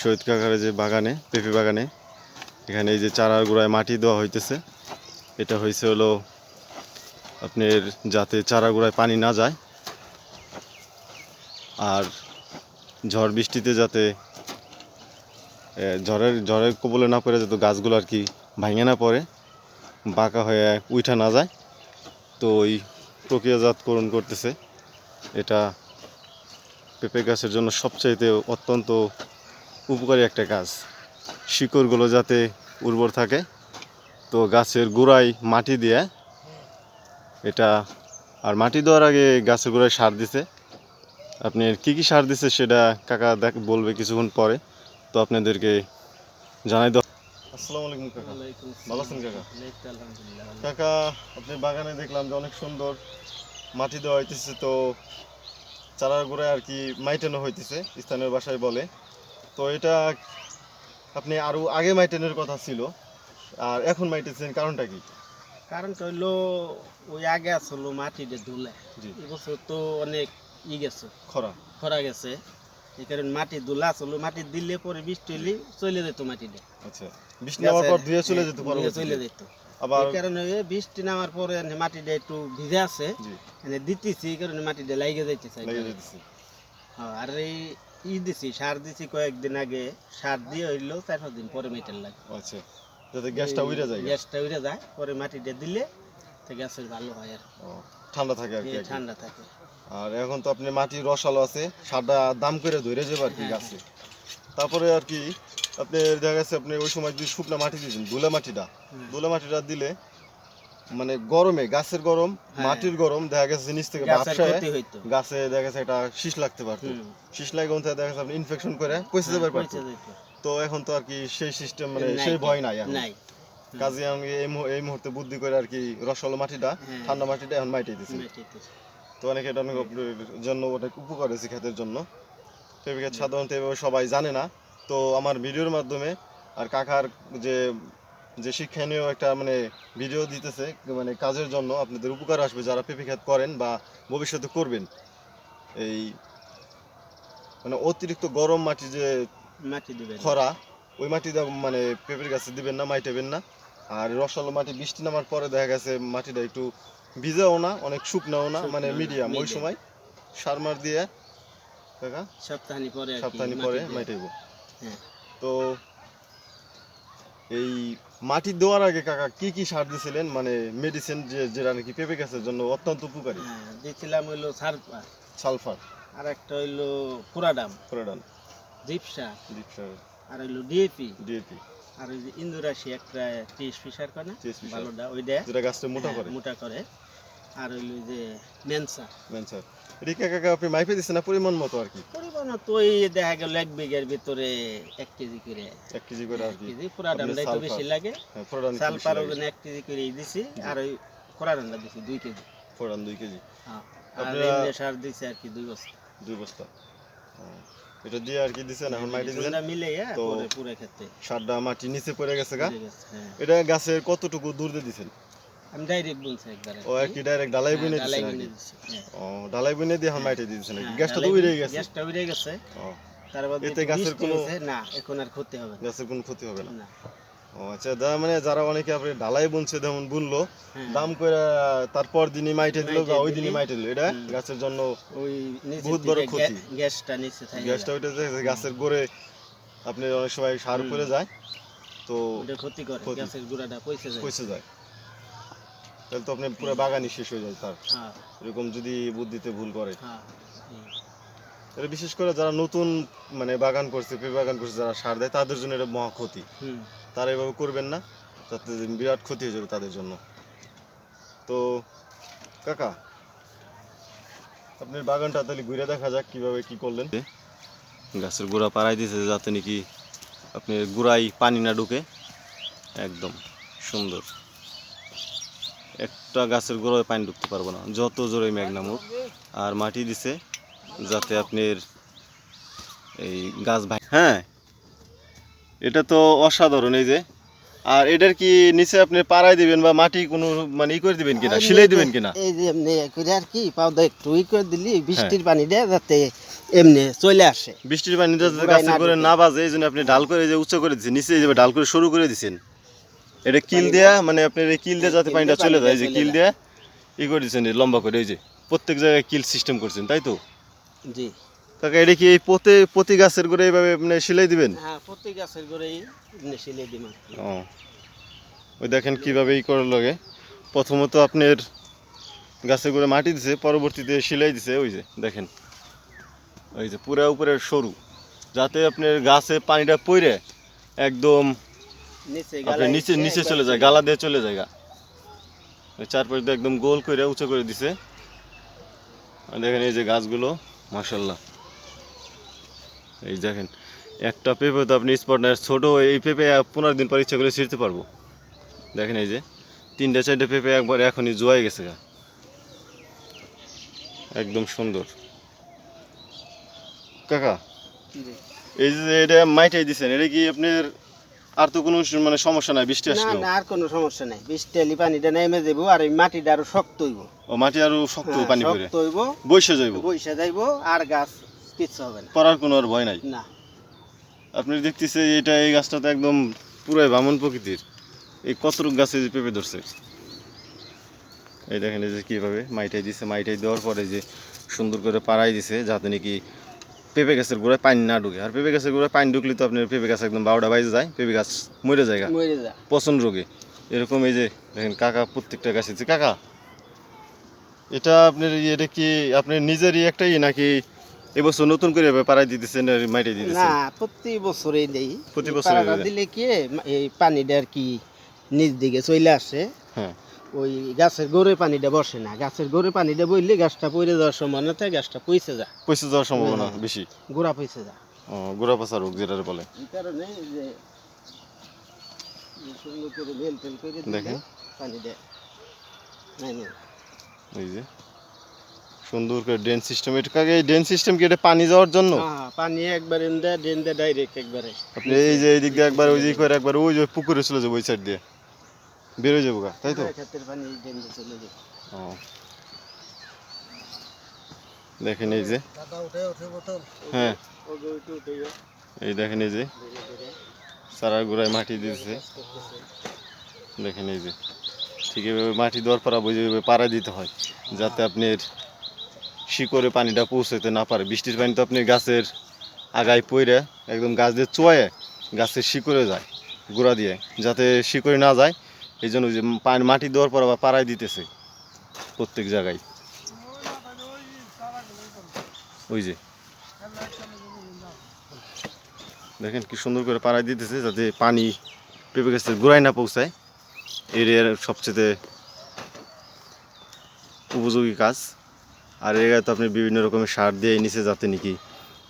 শহীদ কাকার যে বাগানে, পেঁপে বাগানে, এখানে এই যে চারার গোড়ায় মাটি দেওয়া হইতেছে। এটা হয়েছে হলো আপনার যাতে চারা গোড়ায় পানি না যায় আর ঝড় বৃষ্টিতে যাতে ঝড়ের ঝড়ের কবলে না পড়ে, যাতে গাছগুলো আর কি ভাঙে না পড়ে, বাঁকা হয়ে উঠা না যায়, তো ওই প্রক্রিয়াজাতকরণ করতেছে। এটা পেঁপে গাছের জন্য সবচাইতে অত্যন্ত উপকারী একটা কাজ শিকড়গুলো যাতে উর্বর থাকে তো গাছের গোড়ায় মাটি দিয়ে এটা আর মাটি দেওয়ার আগে গাছের গোড়ায় সার দিছে। আপনি কি কি সার দিছে সেটা কাকা দেখ বলবে কিছুক্ষণ পরে। তো আপনাদেরকে জানাই দাও। আসসালামু আলাইকুম কাকা। ভালো আছেন কাকা? কাকা আপনি বাগানে দেখলাম যে অনেক সুন্দর মাটি দেওয়া হইতেছে তো চারার গোড়ায় আর কি মাইটানো হইতেছে স্থানীয় ভাষায় বলে। তো এটা আপনি আরও আগে মাইটানোর কথা ছিল আর এখন মাইটেছেন কারণটা কি? কারণটা হইল ওই আগে আসলো মাটিতে ধুলে এবছর তো অনেক ই গেছে। খরা। খরা গেছে। এই কারণে মাটি ধুলা আসলো। মাটি দিলে পরে বৃষ্টি হইলে চলে যেত মাটিতে। আচ্ছা বৃষ্টি নামার পর ধুয়ে চলে যেত ধুয়ে চলে যেত। আবার এই কারণে বৃষ্টি নামার পরে এনে মাটিটা একটু ভিজে আছে। মানে দিতেছি এই কারণে মাটিটা যাইতেছে। লেগে যেতেছে হ্যাঁ, আর এই ই দিছি সার দিছি কয়েকদিন আগে সার দিয়ে হইল চার পাঁচ দিন পরে মেটেল লাগে। আচ্ছা যাতে গ্যাসটা উড়ে যায়। গ্যাসটা উড়ে যায় পরে মাটিটা দিলে তো গ্যাসের ভালো হয় আর ঠান্ডা থাকে আর কি ঠান্ডা থাকে। আর এখন তো আপনি মাটির রসালো আছে সারটা দাম করে ধরে যাবে আর কি হ্যাঁ, গাছে। তারপরে আর কি আপনি দেখা গেছে আপনি ওই সময় যদি শুকনা মাটি দিয়েছেন দোলা মাটিটা হুম। মাটিটা দিলে মানে গরমে গাছের গরম হ্যাঁ। মাটির গরম দেখা গেছে নিচ থেকে গাছে দেখা গেছে একটা শীষ লাগতে পারতো। শীষ লাগে দেখা গেছে আপনি ইনফেকশন করে পয়সা যাবার পারতো। তো এখন তো আর কি সেই সিস্টেম মানে সেই ভয় নাই এখন। কাজে আমি এই মুহূর্তে বুদ্ধি করে আর কি রসালো মাটিটা হ্যাঁ। ঠান্ডা মাটিটা এখন মাইটে দিচ্ছি তো অনেক এটা অনেক জন্য অনেক উপকার হয়েছে ক্ষেতের জন্য। সাধারণত এভাবে সবাই জানে না। তো আমার ভিডিওর মাধ্যমে আর কাকার যে যে শিক্ষণীয় একটা মানে ভিডিও দিতেছে মানে কাজের জন্য আপনাদের উপকার আসবে যারা পেঁপে ক্ষেত করেন বা ভবিষ্যতে করবেন। এই মানে অতিরিক্ত গরম মাটি যে মাটি দিবেন। খরা ওই মাটি মানে পেঁপের গাছে দিবেন না মাইটাবেন না। আর রসালো মাটি বৃষ্টি নামার পরে দেখা গেছে মাটিটা একটু ভিজাও না অনেক শুকনাও না মানে মিডিয়াম ওই সময় সার মার দিয়ে কাকা সপ্তাহানি পরে সপ্তাহানি পরে। মাইটাইব। হ্যাঁ। তো এই মাটি দেওয়ার আগে কাকা কি কি সার দিছিলেন? মানে মেডিসিন যে যেটা নাকি পেঁপে গাছের জন্য অত্যন্ত উপকারী। দিয়েছিলাম দিছিলাম হইল সালফার। সালফার। আর একটা হইল ফোরাডাম ফোরাডাম জিপসা জিপসা আর হইল ডিএপি ডিএপি আর ওই যে ইন্দুরাশি একটা টেস্ট ফিশার করে ওই ভালোটা ওইটা। যেটা গাছটা মোটা হ্যাঁ, করে। মোটা করে। আর হইল যে মেনসা স্যার এটা কি কাকা আপনি মাইপে দিচ্ছেন না পরিমাণ মতো আর কি? পরিমাণ তো ওই দেখা গেল এক বিঘার ভিতরে এক কেজি করে। এক কেজি করে আর এক কি। কেজি পুরাডামটাই তো বেশি লাগে। হ্যাঁ ফোরাডান সালফার এক কেজি করে দিছি আর ওই পুরাডামটা দিছি দুই কেজি। দুই কেজি। হ্যাঁ। আর সার দিছি আর কি দুই বস্তা। দুই বস্তা। এটা দিয়ে আর কি দিছেন? এখন মাটি দিছেন? মিলে তো- পুরো খেতে। সারটা মাটি নিচে পড়ে গেছে গা? হ্যাঁ। এটা গাছের কতটুকু দূর দিয়ে দিছেন? আমি ডাইরেক্ট বলছি একবার ও আর ডাইরেক্ট ডালাই বুনে হ্যাঁ, দিছেন হ্যাঁ। ও বুনে দিয়ে হ্যাঁ, গ্যাসটা তো উড়ে গেছে। গ্যাসটা উড়ে গেছে। ও তারপর এতে গাছের কোনো- না এখন আর ক্ষতি হবে না। গাছের কোনো ক্ষতি হবে না। না। ও আচ্ছা দা মানে যারা অনেকে আপনি ডালাই বুনছে যেমন বুনলো। দাম করে তারপর দিনই মাইটে দিল বা ওই দিনই মাইটে দিল এটা গাছের জন্য ওই বহুত বড় ক্ষতি। গ্যাসটা নিচে থাকে। গ্যাসটা ওইটা যে গাছের গোড়ে আপনি অনেক সময় সার। পড়ে যায় তো ক্ষতি করে। গ্যাসের গুঁড়াটা পয়সা যায়। পয়সে যায়। তাহলে তো আপনি পুরো বাগানই শেষ হয়ে যায় তার হ্যাঁ। এরকম যদি বুদ্ধিতে ভুল করে। হ্যাঁ হুম। এটা বিশেষ করে যারা নতুন মানে বাগান করছে পেঁপে বাগান করছে যারা সার দেয় তাদের জন্য এটা মহা ক্ষতি। তারা এভাবে করবেন না তাতে বিরাট ক্ষতি হয়ে যাবে তাদের জন্য। তো কাকা আপনার বাগানটা তাহলে ঘুরে দেখা যাক কীভাবে কি করলেন। গাছের গোড়া পাড়াই দিয়েছে যাতে নাকি আপনি গোড়ায় পানি না ঢুকে। একদম সুন্দর। একটা গাছের গোড়ায় পানি ঢুকতে পারব না। যত জোরে মেঘ নামুক আর মাটি দিছে যাতে আপনার এই গাছ ভাই হ্যাঁ এটা তো অসাধারণ এই যে। আর এটার কি নিচে আপনি পাড়াই দিবেন বা মাটি কোনো মানে ই করে দিবেন কিনা? সিলাই দিবেন কিনা? এই যে এমনি করে আর কি পাউডার একটু ই করে দিলি বৃষ্টির পানি দিয়ে যাতে এমনি চলে আসে। বৃষ্টির পানিটা যাতে গাছে করে না বাজে এই জন্য আপনি ডাল করে যে উঁচু করে দিচ্ছেন নিচে এই যে ডাল করে শুরু করে দিচ্ছেন এটা কিল দেয়া মানে আপনার এই কিল দিয়ে যাতে পানিটা চলে যায় এই যে কিল দেয়া ই করে দিচ্ছেন লম্বা করে এই যে। প্রত্যেক জায়গায় কিল সিস্টেম করছেন তাই তো? জি। কাকা এটা কি এই প্রতি প্রতি গাছের করে এইভাবে মানে সেলাই দিবেন? হ্যাঁ প্রতি গাছের গোড়াই এমনি সিলে দিই মাত্র। ও। ওই দেখেন কীভাবে ই করার লাগে। প্রথমত আপনার গাছে করে মাটি দিছে পরবর্তীতে সেলাই দিছে ওই যে দেখেন। ওই যে পুরা উপরে সরু। যাতে আপনার গাছে পানিটা পড়ে একদম নিচে নিচে নিচে চলে যায় গালা দিয়ে চলে যায় গা। চারপাশ দিয়ে একদম গোল করে উঁচু করে দিছে। আর দেখেন এই যে গাছগুলো মাসাল্লাহ এই দেখেন একটা পেঁপে তো আপনি স্পট না ছোটো এই পেঁপে পনেরো দিন পর ইচ্ছা করে ছিঁড়তে পারব। দেখেন এই যে তিনটে চারটে পেঁপে একবার এখনই জোয়াই গেছে গা। একদম সুন্দর। কাকা এই যে এটা মাইটাই দিছেন এটা কি আপনার আর তো কোনো মানে সমস্যা নাই বৃষ্টি না আসলো? না আর কোনো সমস্যা নাই। বৃষ্টি পানিটা নেমে যাব আর এই মাটিটা আরও শক্ত হইব। ও মাটি আরও শক্ত হ্যাঁ, পানি পড়ে শক্ত হইব। বসে যাইব? বইসা যাইব আর গাছ কিচ্ছু হবে না। পড়ার কোনো আর ভয় নাই? না। আপনি দেখতেছে এটা এই গাছটা তো একদম পুরাই বামন প্রকৃতির। এই কতটুক গাছে যে পেঁপে ধরছে? এই দেখেন এই যে কীভাবে মাইটাই দিছে। মাইটাই দেওয়ার পরে যে সুন্দর করে পাড়াই দিছে যাতে নাকি পেঁপে গাছের গোড়ায় পানি না ঢুকে। আর পেঁপে গাছের গোড়ায় পানি ঢুকলে তো আপনার পেঁপে গাছ একদম বারোটা বাইজে যায় পেঁপে গাছ মরে যায়। পচন রোগে। এরকম এই যে দেখেন কাকা প্রত্যেকটা গাছ আছে কাকা এটা আপনার ই- এটা কি আপনার নিজেরই একটাই নাকি এবছর নতুন করে পাড়াই দিতেছেন আর মাইটাই না প্রতি বছরই দেই। প্রতি দেয়। দিলে কি এই পানিটা আর কি নিচ দিকে চলে আসে। হ্যাঁ। ওই গাছের গোড়ে পানিটা বসে না। গাছের গোড়ে পানিটা বইলে গাছটা পড়ে যাওয়ার সম্ভাবনা থাকে গাছটা পইছে যা পয়সা যাওয়ার সম্ভাবনা হ্যাঁ। বেশি? গোড়া পইছে যা ও গোড়া পাশা রোগ যেটা বলে। এই কারণে যে যে সুন্দর করে বেল টেল করে দেখেন। পানিটা নামে এই যে সুন্দর করে ড্রেন সিস্টেম এটা কাকে এই ড্রেন সিস্টেম কি এটা পানি যাওয়ার জন্য? হ্যাঁ, পানি একবার এমদা ড্রেন ডাইরেক্ট একবারে। আপনি এই যে এই দিক দিয়ে একবার ওই দিক করে একবার ওই যে পুকুরে চলে যাব ওই সাইড দিয়ে। বেরোয় যাব গা তাই তো? ক্ষেত্রের পানি চলে যাবে ও। দেখেন এই যে। দাদা উঠে উঠে বোতল। হ্যাঁ। এই দেখেন এই যে। চারার গোড়ায় মাটি দিয়েছে। দেখেন এই যে। ঠিক এভাবে মাটি দেওয়ার পর বুঝে এভাবে পাড়া দিতে হয় যাতে আপনার শিকড়ে পানিটা পৌঁছাতে না পারে। বৃষ্টির পানি তো আপনি গাছের আগায় পইরে একদম গাছ দিয়ে চোয়ায় গাছের শিকড়ে যায় গোড়া দিয়ে যাতে শিকড়ে না যায়। এই জন্য যে মাটি দেওয়ার পর আবার পাড়ায় দিতেছে প্রত্যেক জায়গায়। ওই যে। দেখেন কি সুন্দর করে পাড়ায় দিতেছে যাতে পানি পেঁপে গাছের গোড়ায় না পৌঁছায়। এরিয়ার সবচেয়ে উপযোগী কাজ। আর এর তো আপনি বিভিন্ন রকমের সার দিয়ে নিচে যাতে নাকি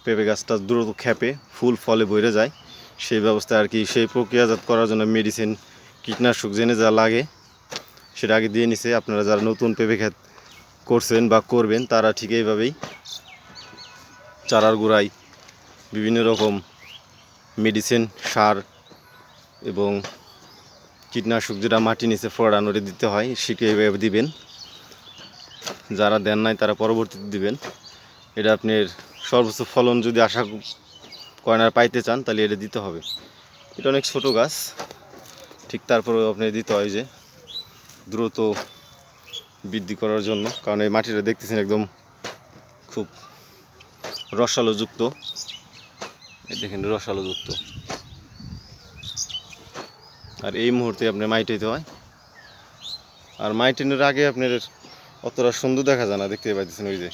পেঁপে গাছটা দ্রুত খেপে, ফুল ফলে বইরে যায়। সেই ব্যবস্থা আর কি, সেই প্রক্রিয়াজাত করার জন্য মেডিসিন কীটনাশক জেনে যা লাগে, সেটা আগে দিয়ে নিছে। আপনারা যারা নতুন পেঁপে ক্ষেত করছেন বা করবেন, তারা ঠিক এইভাবেই চারার গোড়ায় বিভিন্ন রকম মেডিসিন সার এবং কীটনাশক যেটা মাটি নিচে ফোড়ানোরে দিতে হয় সেটা এভাবে দিবেন। যারা দেন নাই, তারা পরবর্তীতে দিবেন। এটা আপনার সর্বোচ্চ ফলন যদি আশা করেন আর পাইতে চান, তাহলে এটা দিতে হবে। এটা অনেক ছোট গাছ। ঠিক তারপরেও আপনি দিতে হয় যে দ্রুত বৃদ্ধি করার জন্য। কারণ এই মাটিটা দেখতেছেন একদম খুব রসালোযুক্ত। দেখেন রসালোযুক্ত। আর এই মুহূর্তে আপনার মাইটাইতে হয়। আর মাইটেনের আগে আপনার অতটা সুন্দর দেখা যায় না, দেখতে পাইতেছেন ওই যে।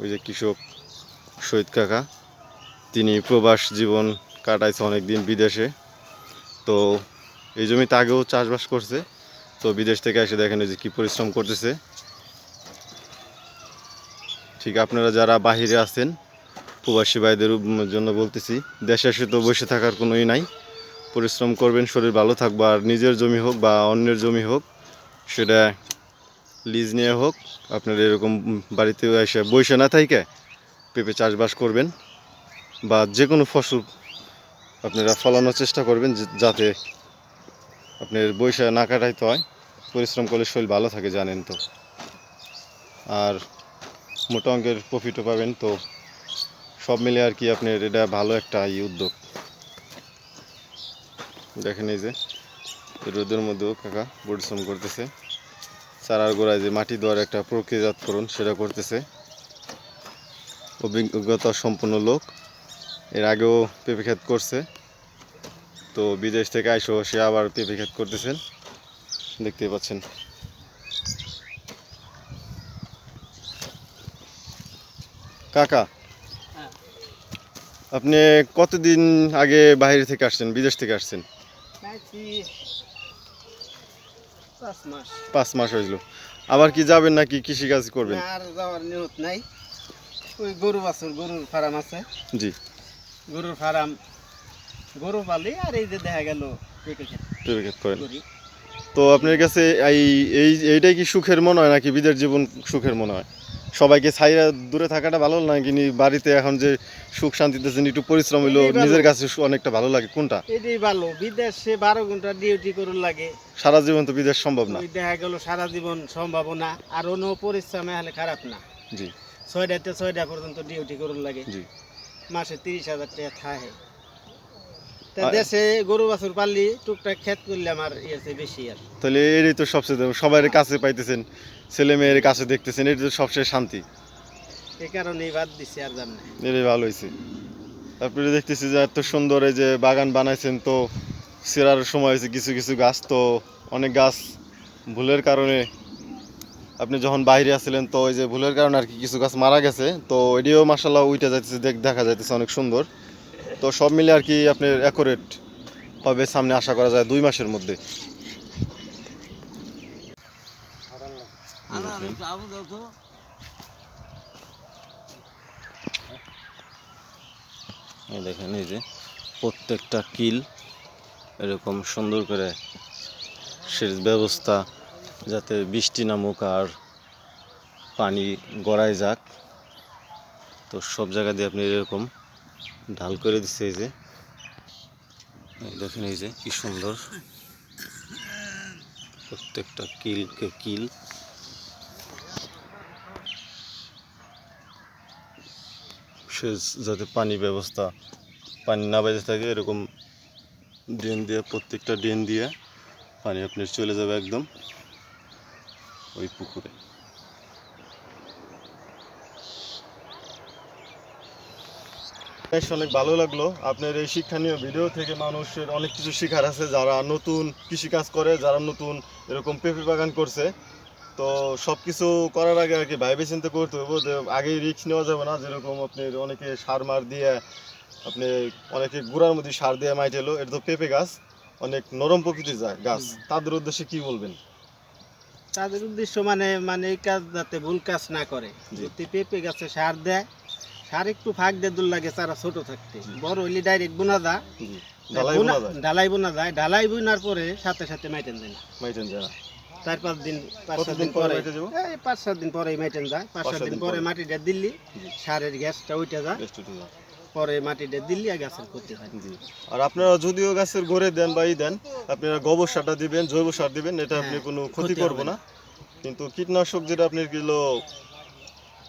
ওই যে কৃষক শহীদ কাকা, তিনি প্রবাস জীবন কাটাইছে অনেক দিন বিদেশে। তো এই জমিতে আগেও চাষবাস করছে, তো বিদেশ থেকে এসে দেখেন যে কী পরিশ্রম করতেছে। ঠিক আপনারা যারা বাহিরে আছেন, প্রবাসী ভাইদের জন্য বলতেছি, দেশে এসে তো বসে থাকার কোনোই নাই। পরিশ্রম করবেন, শরীর ভালো থাকবে, আর নিজের জমি হোক বা অন্যের জমি হোক, সেটা লিজ নিয়ে হোক, আপনার এরকম বাড়িতে এসে বসে না থাইকে, পেঁপে চাষবাস করবেন, বা যে কোনো ফসল আপনারা ফলানোর চেষ্টা করবেন যাতে আপনার বৈশা না কাটাইতে হয়। পরিশ্রম করলে শরীর ভালো থাকে, জানেন তো। আর মোটা অঙ্কের প্রফিটও পাবেন তো। সব মিলে আর কি আপনার এটা ভালো একটা ই উদ্যোগ। দেখেন এই যে, রোদের মধ্যেও কাকা পরিশ্রম করতেছে। চারার গোড়ায় যে মাটি দেওয়ার একটা প্রক্রিয়াজাতকরণ সেটা করতেছে। অভিজ্ঞতা সম্পন্ন লোক। এর আগেও পেঁপে ক্ষেত করছে। তো বিদেশ থেকে আইসো সে আবার পেঁপে ক্ষেত করতেছেন। দেখতেই পাচ্ছেন। কাকা হ্যাঁ। আপনি কতদিন আগে বাইরে থেকে আসছেন বিদেশ থেকে আসছেন? পাঁচ মাস। পাঁচ মাস হয়েছিল আবার কি যাবেন নাকি কৃষিকাজ করবেন? আর যাওয়ার নিয়ত নাই। ওই গরু বাছুর গরুর ফার্ম আছে। জি। গরুর ফার্ম গরু পালি আর এই যে দেখা গেল করেন। তো আপনার কাছে এই এই এইটাই কি সুখের মনে হয় নাকি বিদেশ জীবন সুখের মনে হয়? সবাইকে ছাইরা দূরে থাকাটা ভালো নাকি নি বাড়িতে এখন যে সুখ শান্তিতে যে একটু পরিশ্রম হইল নিজের কাছে অনেকটা ভালো লাগে কোনটা? এটাই ভালো বিদেশে বারো ঘণ্টা ডিউটি করুন লাগে। সারা জীবন তো বিদেশ সম্ভব না। দেখা গেল সারা জীবন সম্ভব না আর অন্য পরিশ্রমে হলে খারাপ না। জি। ছয়টাতে ছয়টা পর্যন্ত ডিউটি করুন লাগে। জি। মাসে তিরিশ হাজার টাকা থাকে। তা দেশে গরু বাছুর পাললি টুকটাক ক্ষেত করলে আমার ইয়েছে বেশি আর। তাহলে এরই তো সবচেয়ে কাছে পাইতেছেন ছেলে মেয়ের কাছে দেখতেছেন এটি তো সবচেয়ে শান্তি। কারণেই বাদ দিছি আর এটাই ভালো হয়েছে তারপরে দেখতেছি যে এত সুন্দর এই যে বাগান বানাইছেন তো সেরার সময় হয়েছে কিছু কিছু গাছ তো অনেক গাছ ভুলের কারণে আপনি যখন বাইরে আসছিলেন তো ওই যে ভুলের কারণে আর কি কিছু গাছ মারা গেছে। তো এটিও মাসাল্লাহ উইটা যাইতেছে দেখ- দেখা যাইতেছে অনেক সুন্দর। তো সব মিলে আর কি আপনার অ্যাকোরেট হবে সামনে আশা করা যায় দুই মাসের মধ্যে। এই দেখেন এই যে প্রত্যেকটা কিল এরকম সুন্দর করে সেচ ব্যবস্থা যাতে বৃষ্টি নামুক আর পানি গড়ায় যাক। তো সব জায়গা দিয়ে আপনি এরকম ঢাল করে দিচ্ছে এই যে। দেখেন এই যে কি সুন্দর। প্রত্যেকটা কিলকে কিল। সেচ যাতে পানি ব্যবস্থা, পানি না বেঁচে থাকে, এরকম ড্রেন দিয়ে, প্রত্যেকটা ড্রেন দিয়ে পানি আপনার চলে যাবে একদম। ওই পুকুরে। বেশ অনেক ভালো লাগল। আপনার এই শিক্ষণীয় ভিডিও থেকে মানুষের অনেক কিছু শেখার আছে যারা নতুন কৃষিকাজ করে যারা নতুন এরকম পেঁপে বাগান করছে। তো সব কিছু করার আগে আর কি ভাইবে চিন্তা করতে হবে যে আগেই রিস্ক নেওয়া যাবে না যেরকম আপনি অনেকে সার মার দিয়ে আপনি অনেকে গুড়ার মধ্যে সার দিয়ে মাইটেলো এটা তো পেঁপে গাছ অনেক নরম প্রকৃতির যায় গাছ। তাদের উদ্দেশ্যে কি বলবেন? তাদের উদ্দেশ্য মানে মানে এই কাজ যাতে ভুল কাজ না করে। যদি পেঁপে গাছে সার দেয় সার একটু ফাঁক দিয়ে দূর লাগে চারা ছোট থাকতে। বড় হইলে ডাইরেক্ট বোনা যা ঢালাই বোনা যায়। ঢালাই বোনার পরে সাথে সাথে মাইটেন দেয় না। মাইটেন যায় না। চার পাঁচ দিন পাঁচ সাত দিন পরে? এই পাঁচ সাত দিন পরে মাইটেন যায়। পাঁচ সাত দিন পরে মাটিটা দিল্লি সারের গ্যাসটা টুটু যায়। পরে মাটিটা দিল্লি আর গাছের ক্ষতি হয়। আর আপনারা যদিও গাছের ঘরে দেন বা ই দেন আপনারা গোবর সারটা দিবেন জৈব সার দিবেন এটা আপনি হ্যাঁ, কোনো ক্ষতি করব না। কিন্তু কীটনাশক যেটা আপনি কিলো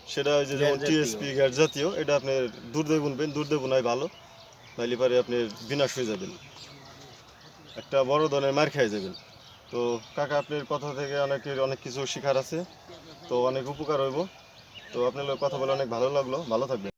সেটা ওই যে যেমন। টিএসপি গ্যাস জাতীয় এটা আপনি দুধ দিয়ে দুধ দিয়ে বোনাই ভালো। নাইলে পারে আপনি বিনাশ হয়ে যাবেন। একটা বড় ধরনের মার খেয়ে যাবেন। তো কাকা আপনার কথা থেকে অনেকের অনেক কিছু শেখার আছে। তো অনেক উপকার হইব। তো আপনার কথা বলে অনেক ভালো লাগল। ভালো থাকবেন।